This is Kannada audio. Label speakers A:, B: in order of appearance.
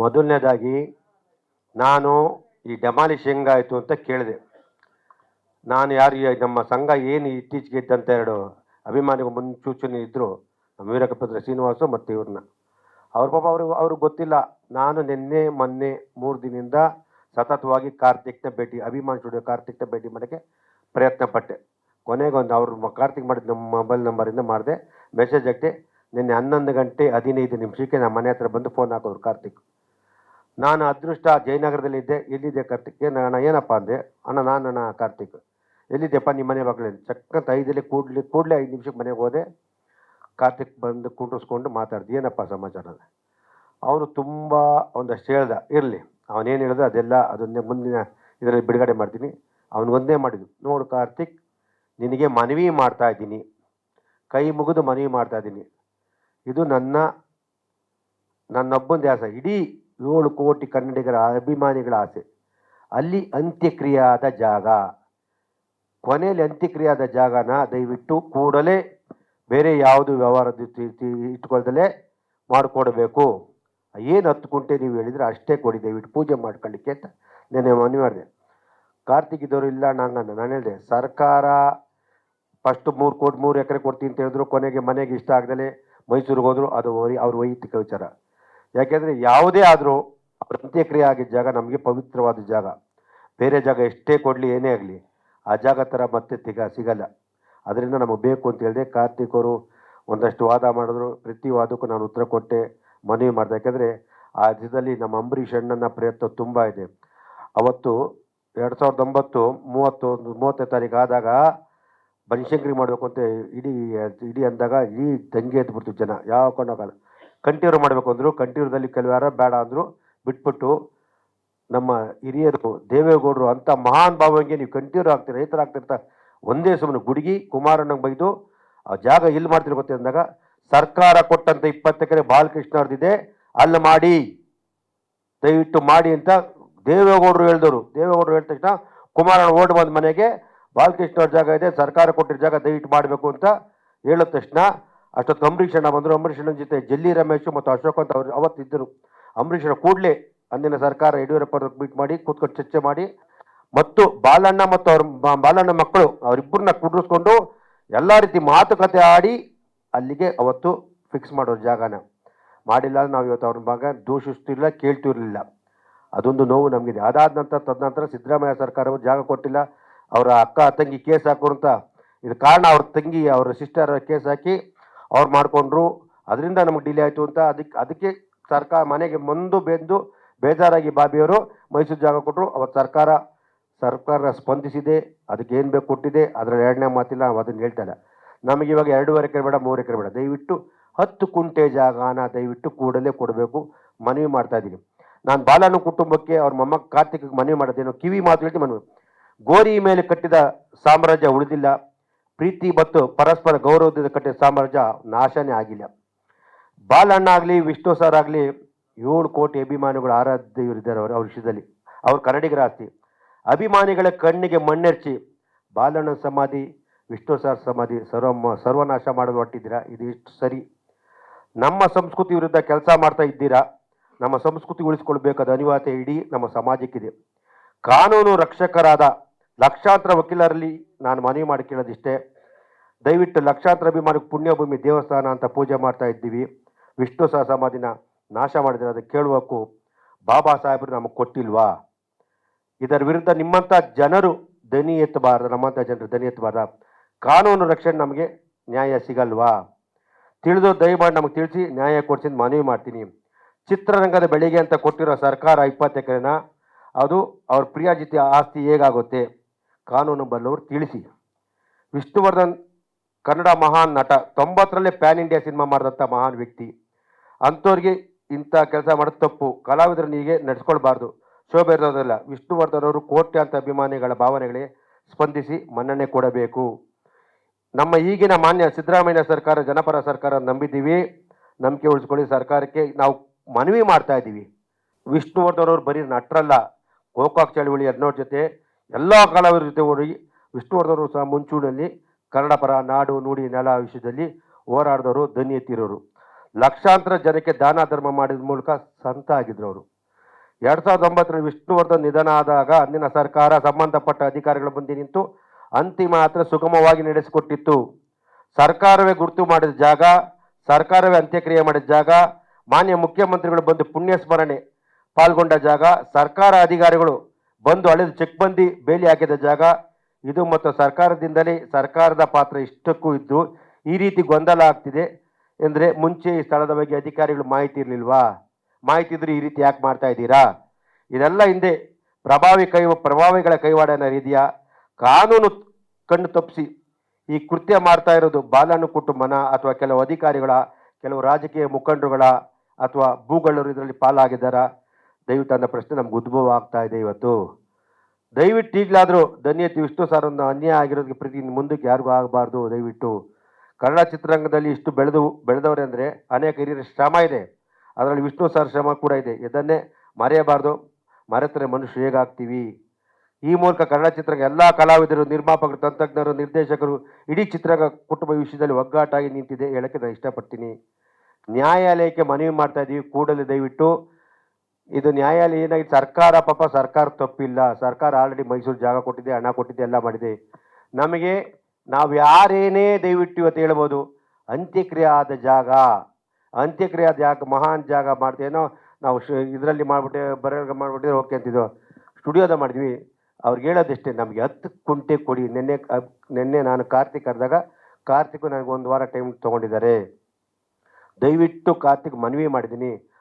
A: ಮೊದಲನೇದಾಗಿ ನಾನು ಈ ಡೆಮಾಲಿಶ್ ಹೆಂಗಾಯಿತು ಅಂತ ಕೇಳಿದೆ. ನಾನು ಯಾರು ನಮ್ಮ ಸಂಘ ಏನು ಇತ್ತೀಚೆಗೆ ಇದ್ದಂಥ ಎರಡು ಅಭಿಮಾನಿಗಳು ಮುನ್ಸೂಚನೆ ಇದ್ದರು ನಮ್ಮ ವೀರಕಪತ್ರ ಶ್ರೀನಿವಾಸು ಮತ್ತು ಇವ್ರನ್ನ. ಅವ್ರ ಪಾಪ ಅವ್ರಿಗೆ ಅವ್ರಿಗೆ ಗೊತ್ತಿಲ್ಲ. ನಾನು ನಿನ್ನೆ, ಮೊನ್ನೆ, ಮೂರು ದಿನದಿಂದ ಸತತವಾಗಿ ಕಾರ್ತಿಕ್ನ ಭೇಟಿ, ಅಭಿಮಾನ್ ಸ್ಟುಡಿಯೋ ಕಾರ್ತಿಕ್ನ ಭೇಟಿ ಮಾಡೋಕ್ಕೆ ಪ್ರಯತ್ನ ಪಟ್ಟೆ. ಕೊನೆಗೊಂದು ಅವ್ರ ಕಾರ್ತಿಕ್ ಮಾಡಿದ ನಮ್ಮ ಮೊಬೈಲ್ ನಂಬರಿಂದ ಮಾಡಿದೆ, ಮೆಸೇಜ್ ಹಾಕಿದೆ, ನಿನ್ನೆ ಹನ್ನೊಂದು ಗಂಟೆ ಹದಿನೈದು ನಿಮಿಷಕ್ಕೆ ನಮ್ಮ ಮನೆ ಹತ್ರ ಬಂದು ಫೋನ್ ಹಾಕೋರು ಕಾರ್ತಿಕ್. ನಾನು ಅದೃಷ್ಟ ಜಯನಗರದಲ್ಲಿದ್ದೆ ಎಲ್ಲಿದ್ದೆ ಕಾರ್ತಿಕ್? ನಾನು ಏನಪ್ಪ ಅಂದೆ? ಅಣ್ಣ, ನಾನು ಅಣ್ಣ ಕಾರ್ತಿಕ್. ಎಲ್ಲಿದ್ದೆಪ್ಪ ನಿಮ್ಮ ಮನೆ ಮಕ್ಕಳು ಚಕ್ಕಂತ ಐದಲ್ಲಿ ಕೂಡಲಿ, ಕೂಡಲೇ ಐದು ನಿಮಿಷಕ್ಕೆ ಮನೆಗೆ ಹೋದೆ. ಕಾರ್ತಿಕ್ ಬಂದು ಕುಂಡ್ರಿಸ್ಕೊಂಡು ಮಾತಾಡ್ದು, ಏನಪ್ಪ ಸಮಾಚಾರ. ಅವನು ತುಂಬ ಒಂದಷ್ಟು ಹೇಳ್ದ, ಇರಲಿ ಅವನೇನು ಹೇಳ್ದ ಅದೆಲ್ಲ ಅದನ್ನೇ ಮುಂದಿನ ಇದರಲ್ಲಿ ಬಿಡುಗಡೆ ಮಾಡ್ತೀನಿ. ಒಂದೇ ಮಾಡಿದ್ದು, ನೋಡು ಕಾರ್ತಿಕ್, ನಿನಗೆ ಮನವಿ ಮಾಡ್ತಾ ಇದ್ದೀನಿ. ಕೈ ಮುಗಿದು ಮನವಿ ಮಾಡ್ತಾ ಇದ್ದೀನಿ. ಇದು ನನ್ನ ನನ್ನೊಬ್ಬನ ಆಸೆ ಇಡೀ ಏಳು ಕೋಟಿ ಕನ್ನಡಿಗರ ಅಭಿಮಾನಿಗಳ ಆಸೆ. ಅಲ್ಲಿ ಅಂತ್ಯಕ್ರಿಯಾದ ಜಾಗ. ಕೊನೆಯಲ್ಲಿ ಅಂತ್ಯಕ್ರಿಯಾದ ಜಾಗನ ದಯವಿಟ್ಟು ಕೂಡಲೇ ಬೇರೆ ಯಾವುದು ತಿ- ಇಟ್ಕೊಳ್ದಲೇ ಮಾಡಿಕೊಡಬೇಕು. ಏನು ಹತ್ತು ಕುಂಟೆ ನೀವು ಹೇಳಿದರೆ ಅಷ್ಟೇ ಕೊಡಿ, ದಯವಿಟ್ಟು ಪೂಜೆ ಮಾಡ್ಕೊಳ್ಳಿಕ್ಕೆ ಅಂತ ನೆನೆ ಮನವಿ ಮಾಡಿದೆ. ಕಾರ್ತಿಕ್ ಇದ್ದವರು ಇಲ್ಲ ನಂಗಂದ ನಾನು ಹೇಳಿದೆ, ಸರ್ಕಾರ ಫಸ್ಟ್ ಮೂರು ಕೋಟಿ ಮೂರು ಎಕರೆ ಕೊಡ್ತೀನಿ ಅಂತ ಹೇಳಿದ್ರು, ಕೊನೆಗೆ ಮನೆಗೆ ಇಷ್ಟ ಆಗದಲೇ ಮೈಸೂರಿಗೆ ಹೋದರು, ಅದು ಅವ್ರ ವೈಯಕ್ತಿಕ ವಿಚಾರ. ಯಾಕೆಂದರೆ ಯಾವುದೇ ಆದರೂ ಅವ್ರ ಅಂತ್ಯಕ್ರಿಯೆ ಆಗಿದ್ದ ಜಾಗ ನಮಗೆ ಪವಿತ್ರವಾದ ಜಾಗ. ಬೇರೆ ಜಾಗ ಎಷ್ಟೇ ಕೊಡಲಿ ಏನೇ ಆಗಲಿ, ಆ ಜಾಗ ಥರ ಮತ್ತೆ ತಿಗ ಸಿಗಲ್ಲ. ಅದರಿಂದ ನಮಗೆ ಬೇಕು ಅಂತ ಹೇಳಿದೆ ಕಾರ್ತಿಕ್ ಅವರು ಒಂದಷ್ಟು ವಾದ ಮಾಡಿದ್ರು. ಪ್ರತಿ ವಾದಕ್ಕೂ ನಾನು ಉತ್ತರ ಕೊಟ್ಟೆ, ಮನವಿ ಮಾಡಿದೆ. ಯಾಕೆಂದರೆ ಆ ದಿನದಲ್ಲಿ ನಮ್ಮ ಅಂಬರೀಷ್ ಅಣ್ಣನ ಪ್ರಯತ್ನ ತುಂಬ ಇದೆ. ಅವತ್ತು ಎರಡು ಸಾವಿರದ ಒಂಬತ್ತು ಮೂವತ್ತೊಂದು, ಮೂವತ್ತನೇ ತಾರೀಕು ಆದಾಗ ಬನಶಂಕರಿ ಮಾಡಬೇಕು ಅಂತ ಇಡೀ ಇಡೀ ಅಂದಾಗ ಇಡೀ ದಂಗೆ ಎದ್ಬಿಡ್ತು ಜನ. ಯಾವ ಕೊಂಡೋಗಲ್ಲ ಕಂಠೀವ್ರ ಮಾಡಬೇಕು ಅಂದರು, ಕಂಠೀವ್ರದಲ್ಲಿ ಕೆಲವು ಬೇಡ ಅಂದರು, ಬಿಟ್ಬಿಟ್ಟು ನಮ್ಮ ಹಿರಿಯರು, ದೇವೇಗೌಡರು ಅಂಥ ಮಹಾನ್ ಭಾವಂಗೆ ನೀವು ಕಂಟಿನ್ಯೂ ಆಗ್ತೀರ ರೈತರು ಆಗ್ತಿರ್ತ ಒಂದೇ ಸುಮ್ಮನೆ ಗುಡುಗಿ ಕುಮಾರಣ್ಣಂಗೆ ಬೈದು, ಆ ಜಾಗ ಇಲ್ಲಿ ಮಾಡ್ತೀರಿ ಗೊತ್ತೇ ಅಂದಾಗ, ಸರ್ಕಾರ ಕೊಟ್ಟಂತ ಇಪ್ಪತ್ತು ಎಕರೆ ಬಾಲಕೃಷ್ಣ ಅವ್ರದ್ದಿದೆ, ಅಲ್ಲಿ ಮಾಡಿ, ದಯವಿಟ್ಟು ಮಾಡಿ ಅಂತ ದೇವೇಗೌಡರು ಹೇಳಿದವರು. ದೇವೇಗೌಡರು ಹೇಳಿದ ತಕ್ಷಣ ಕುಮಾರಣ್ಣ ಓಡ್ ಬಂದ ಮನೆಗೆ, ಬಾಲಕೃಷ್ಣ ಅವ್ರ ಜಾಗ ಇದೆ, ಸರ್ಕಾರ ಕೊಟ್ಟಿರೋ ಜಾಗ ದಯವಿಟ್ಟು ಮಾಡಬೇಕು ಅಂತ ಹೇಳಿದ ತಕ್ಷಣ ಅಷ್ಟೊತ್ತು ಅಂಬರೀಷ್ ಅಣ್ಣ ಬಂದರು. ಅಂಬರೀಷ್ ಅಣ್ಣನ ಜೊತೆ ಜಲ್ಲಿ ರಮೇಶ್ ಮತ್ತು ಅಶೋಕ್ ಅಂತ ಅವರು ಅವತ್ತಿದ್ದರು ಅಂಬರೀಷ್ ಅಣ್ಣ ಕೂಡಲೇ ಅಂದಿನ ಸರ್ಕಾರ ಯಡಿಯೂರಪ್ಪ ಮೀಟ್ ಮಾಡಿ, ಕೂತ್ಕೊಂಡು ಚರ್ಚೆ ಮಾಡಿ ಮತ್ತು ಬಾಲಣ್ಣ ಮತ್ತು ಅವ್ರ ಬಾಲಣ್ಣ ಮಕ್ಕಳು ಅವರಿಬ್ಬರನ್ನ ಕುಡ್ರಿಸ್ಕೊಂಡು ಎಲ್ಲ ರೀತಿ ಮಾತುಕತೆ ಆಡಿ ಅಲ್ಲಿಗೆ ಅವತ್ತು ಫಿಕ್ಸ್ ಮಾಡೋರು ಜಾಗನ. ಮಾಡಿಲ್ಲ ಅಂದ್ರೆ ನಾವು ಇವತ್ತು ಅವ್ರ ಭಾಗ ದೂಷಿಸ್ತಿರಲಿಲ್ಲ, ಕೇಳ್ತಿರಲಿಲ್ಲ. ಅದೊಂದು ನೋವು ನಮಗಿದೆ. ಅದಾದ ನಂತರ ತದನಂತರ ಸಿದ್ದರಾಮಯ್ಯ ಸರ್ಕಾರವು ಜಾಗ ಕೊಟ್ಟಿಲ್ಲ. ಅವರ ಅಕ್ಕ, ತಂಗಿ ಕೇಸ್ ಹಾಕೋರು ಅಂತ. ಇದು ಕಾರಣ ಅವ್ರ ತಂಗಿ, ಅವರ ಸಿಸ್ಟರ್ ಕೇಸ್ ಹಾಕಿ ಅವ್ರು ಮಾಡಿಕೊಂಡ್ರು, ಅದರಿಂದ ನಮಗೆ ಡಿಲೇ ಆಯಿತು ಅಂತ ಅದಕ್ಕೆ ಅದಕ್ಕೆ ಸರ್ಕಾರ ಮನೆಗೆ ಮುಂದು ಬೆಂದು ಬೇಜಾರಾಗಿ ಬಾಬಿಯವರು ಮೈಸೂರು ಜಾಗ ಕೊಟ್ಟರು ಅವತ್ತು ಸರ್ಕಾರ ಸರ್ಕಾರ ಸ್ಪಂದಿಸಿದೆ, ಅದಕ್ಕೆ ಏನು ಬೇಕು ಕೊಟ್ಟಿದೆ ಅದರ ಎರಡನೇ ಮಾತಿಲ್ಲ, ನಾವು ಅದನ್ನು ಹೇಳ್ತಾಯಿಲ್ಲ ನಮಗೆ ಇವಾಗ ಎರಡೂವರೆ ಎಕರೆ ಬೇಡ ಮೂರು ಎಕರೆ ಬೇಡ. ದಯವಿಟ್ಟು ಹತ್ತು ಕುಂಟೆ ಜಾಗನ ದಯವಿಟ್ಟು ಕೂಡಲೇ ಕೊಡಬೇಕು. ಮನವಿ ಮಾಡ್ತಾ ಇದ್ದೀನಿ. ನಾನು ಬಾಲನ ಕುಟುಂಬಕ್ಕೆ, ಅವ್ರ ಮೊಮ್ಮ ಕಾರ್ತಿಕ್ಗೆ ಮನವಿ ಮಾಡೋದೇನೋ ಕಿವಿ ಮಾತು ಹೇಳ್ತೀನಿ ಮನವಿ. ಗೋರಿ ಮೇಲೆ ಕಟ್ಟಿದ ಸಾಮ್ರಾಜ್ಯ ಉಳಿದಿಲ್ಲ. ಪ್ರೀತಿ ಮತ್ತು ಪರಸ್ಪರ ಗೌರವದಿಂದ ಕಟ್ಟಿದ ಸಾಮ್ರಾಜ್ಯ ನಾಶನೇ ಆಗಿಲ್ಲ. ಬಾಲಣ್ಣ ಆಗಲಿ ವಿಷ್ಣು ಸರ್ ಆಗಲಿ ಏಳು ಕೋಟಿ ಅಭಿಮಾನಿಗಳು ಆರಾಧ್ಯ ಇವರಿದ್ದಾರೆ ಅವರು ಅವ್ರ ವಿಷಯದಲ್ಲಿ. ಅವ್ರ ಕನ್ನಡಿಗರ ಆಸ್ತಿ. ಅಭಿಮಾನಿಗಳ ಕಣ್ಣಿಗೆ ಮಣ್ಣೆರ್ಚಿ ಬಾಲಣ್ಣ ಸಮಾಧಿ, ವಿಷ್ಣು ಸರ್ ಸಮಾಧಿ ಸರ್ವ ಸರ್ವನಾಶ ಮಾಡಲು ಹೊಟ್ಟಿದ್ದೀರಾ ಇದು ಇಷ್ಟು ಸರಿ. ನಮ್ಮ ಸಂಸ್ಕೃತಿ ವಿರುದ್ಧ ಕೆಲಸ ಮಾಡ್ತಾ ಇದ್ದೀರಾ? ನಮ್ಮ ಸಂಸ್ಕೃತಿ ಉಳಿಸ್ಕೊಳ್ಬೇಕಾದ ಅನಿವಾರ್ಯತೆ ಇಡೀ ನಮ್ಮ ಸಮಾಜಕ್ಕಿದೆ. ಕಾನೂನು ರಕ್ಷಕರಾದ ಲಕ್ಷಾಂತರ ವಕೀಲರಲ್ಲಿ ನಾನು ಮನವಿ ಮಾಡಿ ಕೇಳೋದಿಷ್ಟೇ. ದಯವಿಟ್ಟು ಲಕ್ಷಾಂತರ ಅಭಿಮಾನಿಗೆ ಪುಣ್ಯಭೂಮಿ ದೇವಸ್ಥಾನ ಅಂತ ಪೂಜೆ ಮಾಡ್ತಾ ಇದ್ದೀವಿ. ವಿಷ್ಣು ಸಹ ಸಮಾಧಿನ ನಾಶ ಮಾಡಿದರೆ ಅದಕ್ಕೆ ಕೇಳುವಕ್ಕೂ ಬಾಬಾ ಸಾಹೇಬರು ನಮಗೆ ಕೊಟ್ಟಿಲ್ವಾ? ಇದರ ವಿರುದ್ಧ ನಿಮ್ಮಂಥ ಜನರು ದನಿ ಎತ್ತಬಾರ್ದು, ನಮ್ಮಂಥ ಜನರು ದನಿ ಎತ್ತಬಾರ್ದ. ಕಾನೂನು ರಕ್ಷಣೆ ನಮಗೆ ನ್ಯಾಯ ಸಿಗಲ್ವಾ? ತಿಳಿದು ದಯಮಾಡಿ ನಮಗೆ ತಿಳಿಸಿ ನ್ಯಾಯ ಕೊಡಿಸಿದ ಮನವಿ ಮಾಡ್ತೀನಿ. ಚಿತ್ರರಂಗದ ಬೆಳಿಗ್ಗೆ ಅಂತ ಕೊಟ್ಟಿರೋ ಸರ್ಕಾರ ಇಪ್ಪತ್ತು ಎಕರೆನ? ಅದು ಅವ್ರ ಪ್ರಿಯಾಜಿತಿ ಜೊತೆ ಆಸ್ತಿ ಹೇಗಾಗುತ್ತೆ? ಕಾನೂನು ಬಲ್ಲವರು ತಿಳಿಸಿ. ವಿಷ್ಣುವರ್ಧನ್ ಕನ್ನಡ ಮಹಾನ್ ನಟ, ತೊಂಬತ್ತರಲ್ಲೇ ಪ್ಯಾನ್ ಇಂಡಿಯಾ ಸಿನಿಮಾ ಮಾಡಿದಂಥ ಮಹಾನ್ ವ್ಯಕ್ತಿ. ಅಂಥವ್ರಿಗೆ ಇಂಥ ಕೆಲಸ ಮಾಡೋದು ತಪ್ಪು. ಕಲಾವಿದರನ್ನು ಹೀಗೆ ನಡೆಸ್ಕೊಳ್ಬಾರ್ದು. ಶೋಭೆ ಇರೋದಿಲ್ಲ. ವಿಷ್ಣುವರ್ಧನ್ ಅವರು ಕೋಟ್ಯಾಂತ ಅಭಿಮಾನಿಗಳ ಭಾವನೆಗಳಿಗೆ ಸ್ಪಂದಿಸಿ ಮನ್ನಣೆ ಕೊಡಬೇಕು. ನಮ್ಮ ಈಗಿನ ಮಾನ್ಯ ಸಿದ್ದರಾಮಯ್ಯ ಸರ್ಕಾರ, ಜನಪರ ಸರ್ಕಾರ ನಂಬಿದ್ದೀವಿ. ನಂಬಿಕೆ ಉಳಿಸ್ಕೊಳ್ಳಿ. ಸರ್ಕಾರಕ್ಕೆ ನಾವು ಮನವಿ ಮಾಡ್ತಾ ಇದ್ದೀವಿ. ವಿಷ್ಣುವರ್ಧನ್ ಅವರು ಬರೀ ನಟರಲ್ಲ. ಗೋಕಾಕ್ ಚಳುವಳಿ ಅನ್ನೋರ ಜೊತೆ ಎಲ್ಲ ಕಲಾವಿದರ ಜೊತೆ ಓಡಿ ವಿಷ್ಣುವರ್ಧನರು ಸಹ ಮುಂಚೂಣಿಯಲ್ಲಿ ಕನ್ನಡ ಪರ ನಾಡು ನುಡಿ ನೆಲ ವಿಷಯದಲ್ಲಿ ಹೋರಾಡಿದವರು ದನಿ ಲಕ್ಷಾಂತರ ಜನಕ್ಕೆ ದಾನ ಧರ್ಮ ಮಾಡಿದ ಮೂಲಕ ಸಂತ ಆಗಿದ್ರು ಅವರು. ಎರಡು ಸಾವಿರದ ಒಂಬತ್ತರಲ್ಲಿ ವಿಷ್ಣುವರ್ಧನ್ ನಿಧನ ಆದಾಗ ಅಂದಿನ ಸರ್ಕಾರ ಸಂಬಂಧಪಟ್ಟ ಅಧಿಕಾರಿಗಳು ಬಂದು ನಿಂತು ಅಂತಿಮ ಯಾತ್ರೆ ಸುಗಮವಾಗಿ ನಡೆಸಿಕೊಟ್ಟಿತ್ತು. ಸರ್ಕಾರವೇ ಗುರುತು ಮಾಡಿದ ಜಾಗ, ಸರ್ಕಾರವೇ ಅಂತ್ಯಕ್ರಿಯೆ ಮಾಡಿದ ಜಾಗ, ಮಾನ್ಯ ಮುಖ್ಯಮಂತ್ರಿಗಳು ಬಂದು ಪುಣ್ಯ ಸ್ಮರಣೆ ಪಾಲ್ಗೊಂಡ ಜಾಗ, ಸರ್ಕಾರ ಅಧಿಕಾರಿಗಳು ಬಂದು ಅಳೆದು ಚೆಕ್ ಬಂದಿ ಬೇಲಿ ಹಾಕಿದ ಜಾಗ ಇದು ಮತ್ತು ಸರ್ಕಾರದಿಂದಲೇ ಸರ್ಕಾರದ ಪಾತ್ರ ಇಷ್ಟಕ್ಕೂ ಇದ್ದು ಈ ರೀತಿ ಗೊಂದಲ ಆಗ್ತಿದೆ ಎಂದರೆ ಮುಂಚೆ ಈ ಸ್ಥಳದ ಬಗ್ಗೆ ಅಧಿಕಾರಿಗಳು ಮಾಹಿತಿ ಇರಲಿಲ್ವಾ? ಮಾಹಿತಿ ಇದ್ದರೆ ಈ ರೀತಿ ಯಾಕೆ ಮಾಡ್ತಾ ಇದ್ದೀರಾ? ಇದೆಲ್ಲ ಹಿಂದೆ ಪ್ರಭಾವಿ ಕೈ, ಪ್ರಭಾವಿಗಳ ಕೈವಾಡನ ಇದೆಯಾ ಕಾನೂನು ಕಣ್ಣು ತಪ್ಪಿಸಿ ಈ ಕೃತ್ಯ ಮಾಡ್ತಾ ಇರೋದು ಬಾಲನ ಕುಟುಂಬನ ಅಥವಾ ಕೆಲವು ಅಧಿಕಾರಿಗಳ, ಕೆಲವು ರಾಜಕೀಯ ಮುಖಂಡರುಗಳ ಅಥವಾ ಭೂಗಳರು ಇದರಲ್ಲಿ ಪಾಲಾಗಿದ್ದಾರಾ? ದಯವಿಟ್ಟು ಅನ್ನೋ ಪ್ರಶ್ನೆ ನಮ್ಗೆ ಉದ್ಭವ ಆಗ್ತಾ ಇದೆ ಇವತ್ತು. ದಯವಿಟ್ಟು ಈಗಲಾದರೂ ಧನ್ಯತೆ ವಿಷ್ಣು ಸರ್ ಒಂದು ಅನ್ಯಾಯ ಆಗಿರೋದಕ್ಕೆ ಪ್ರತಿ ಮುಂದಕ್ಕೆ ಯಾರಿಗೂ ಆಗಬಾರ್ದು, ದಯವಿಟ್ಟು. ಕನ್ನಡ ಚಿತ್ರರಂಗದಲ್ಲಿ ಇಷ್ಟು ಬೆಳೆದು, ಬೆಳೆದವ್ರೆ ಅಂದರೆ ಅನೇಕ ಹಿರಿಯರ ಶ್ರಮ ಇದೆ. ಅದರಲ್ಲಿ ವಿಷ್ಣು ಸರ್ ಶ್ರಮ ಕೂಡ ಇದೆ. ಇದನ್ನೇ ಮರೆಯಬಾರ್ದು. ಮರೆತರೆ ಮನುಷ್ಯ ಹೇಗಾಗ್ತೀವಿ? ಈ ಮೂಲಕ ಕನ್ನಡ ಚಿತ್ರರಂಗ ಎಲ್ಲ ಕಲಾವಿದರು, ನಿರ್ಮಾಪಕರು, ತಂತ್ರಜ್ಞರು, ನಿರ್ದೇಶಕರು ಇಡೀ ಚಿತ್ರರಂಗ ಕುಟುಂಬ ವಿಷಯದಲ್ಲಿ ಒಗ್ಗಾಟಾಗಿ ನಿಂತಿದೆ. ಹೇಳೋಕ್ಕೆ ನಾನು ಇಷ್ಟಪಡ್ತೀನಿ. ನ್ಯಾಯಾಲಯಕ್ಕೆ ಮನವಿ ಮಾಡ್ತಾ ಇದ್ದೀವಿ ಕೂಡಲೇ ದಯವಿಟ್ಟು ಇದು ನ್ಯಾಯಾಲಯ ಏನಾಗಿದೆ? ಸರ್ಕಾರ ಪಾಪ ಸರ್ಕಾರ ತಪ್ಪಿಲ್ಲ. ಸರ್ಕಾರ ಆಲ್ರೆಡಿ ಮೈಸೂರು ಜಾಗ ಕೊಟ್ಟಿದೆ, ಹಣ ಕೊಟ್ಟಿದೆ, ಎಲ್ಲ ಮಾಡಿದೆ. ನಮಗೆ ನಾವು ಯಾರೇನೇ ದಯವಿಟ್ಟು ಇವತ್ತು ಹೇಳ್ಬೋದು, ಅಂತ್ಯಕ್ರಿಯೆ ಆದ ಜಾಗ, ಅಂತ್ಯಕ್ರಿಯೆ ಆದ ಜಾಗ, ಮಹಾನ್ ಜಾಗ ಮಾಡ್ತೇನೋ ನಾವು ಇದರಲ್ಲಿ ಮಾಡಿಬಿಟ್ಟೆ ಬರೆಯ ಮಾಡಿಬಿಟ್ಟೆ ಓಕೆ ಅಂತಿದ್ದೋ ಸ್ಟುಡಿಯೋದ ಮಾಡಿದ್ವಿ. ಅವ್ರಿಗೆ ಹೇಳೋದಷ್ಟೇ, ನಮಗೆ ಹತ್ತು ಕುಂಟೆ ಕೊಡಿ. ನಿನ್ನೆ ನಿನ್ನೆ ನಾನು ಕಾರ್ತಿಕ್ ಕರೆದಾಗ ಕಾರ್ತಿಕ್ ನನಗೆ ಒಂದು ವಾರ ಟೈಮ್ ತೊಗೊಂಡಿದ್ದಾರೆ. ದಯವಿಟ್ಟು ಕಾರ್ತಿಕ್ ಮನವಿ ಮಾಡಿದ್ದೀನಿ.